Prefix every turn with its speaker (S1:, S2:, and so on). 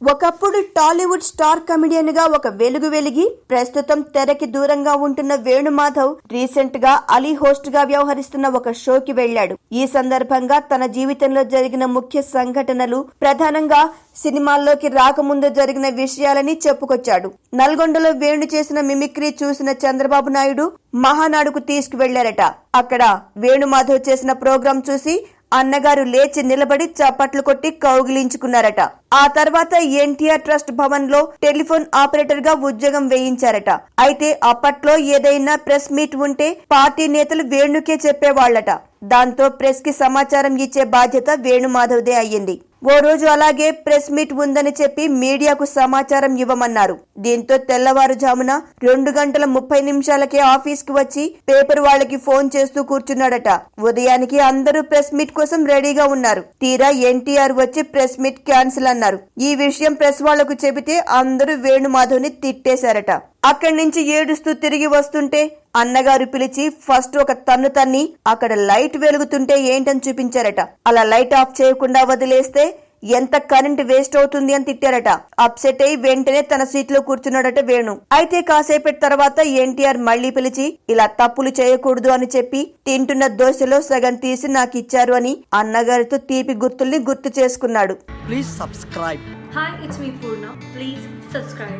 S1: ఒకప్పుడు టాలీవుడ్ స్టార్ కమెడియన్గా ఒక వెలుగు వెలిగి ప్రస్తుతం తెరకి దూరంగా ఉంటున్న వేణుమాధవ్ రీసెంట్గా అలీ హోస్ట్గా వ్యవహరిస్తున్న ఒక షోకి వెళ్ళాడు ఈ సందర్భంగా తన జీవితంలో జరిగిన ముఖ్య సంఘటనలు ప్రధానంగా సినిమాల్లోకి రాకముందు జరిగిన విషయాలని చెప్పుకొచ్చాడు. నల్గొండలో వేణు చేసిన మిమిక్రీ చూసిన చంద్రబాబు నాయుడు మహానాడుకు తీసుకువెళ్ళారట. అక్కడ వేణుమాధవ్ చేసిన ప్రోగ్రాం చూసి అన్నగారు లేచి నిలబడి చప్పట్లు కొట్టి కౌగిలించుకున్నారట. ఆ తర్వాత ఎన్టీఆర్ ట్రస్ట్ భవన్లో టెలిఫోన్ ఆపరేటర్గా ఉద్యోగం వేయించారట. అయితే అప్పట్లో ఏదైనా ప్రెస్ మీట్ ఉంటే పార్టీ నేతలు వేణుకే చెప్పేవాళ్ళట. దాంతో ప్రెస్కి సమాచారం ఇచ్చే బాధ్యత వేణుమాధవ్దే అయ్యింది. ఓ రోజు అలాగే ప్రెస్ మీట్ ఉందని చెప్పి మీడియాకు సమాచారం ఇవ్వమన్నారు. దీంతో తెల్లవారుజామున రెండు గంటల ముప్పై నిమిషాలకే ఆఫీస్కి వచ్చి పేపర్ వాళ్ళకి ఫోన్ చేస్తూ కూర్చున్నాడట. ఉదయానికి అందరూ ప్రెస్ మీట్ కోసం రెడీగా ఉన్నారు. తీరా ఎన్టీఆర్ వచ్చి ప్రెస్ మీట్ క్యాన్సిల్ అన్నారు. ఈ విషయం ప్రెస్ వాళ్ళకు చెబితే అందరూ వేణుమాధవ్ని తిట్టేశారట. అక్కడి నుంచి ఏడుస్తూ తిరిగి వస్తుంటే అన్నగారు పిలిచి ఫస్ట్ ఒక తన్ను తన్ని అక్కడ లైట్ వెలుగుతుంటే ఏంటని చూపించారట అలా లైట్ ఆఫ్ చేయకుండా వదిలేస్తే ఎంత కరెంట్ వేస్ట్ అవుతుంది అని తిట్టారట అప్సెట్ అయి వెంటనే తన సీట్లో కూర్చున్నాడట వేణు అయితే కాసేపటి తర్వాత ఎన్టీఆర్ మళ్ళీ పిలిచి ఇలా తప్పులు చేయకూడదు అని చెప్పి తింటున్న దోశలో సగం తీసి నాకు ఇచ్చారు అని అన్నగారితో తీపి గుర్తుల్ని గుర్తు చేసుకున్నాడు
S2: Please subscribe.
S3: Hi, it's me Purna. Please subscribe.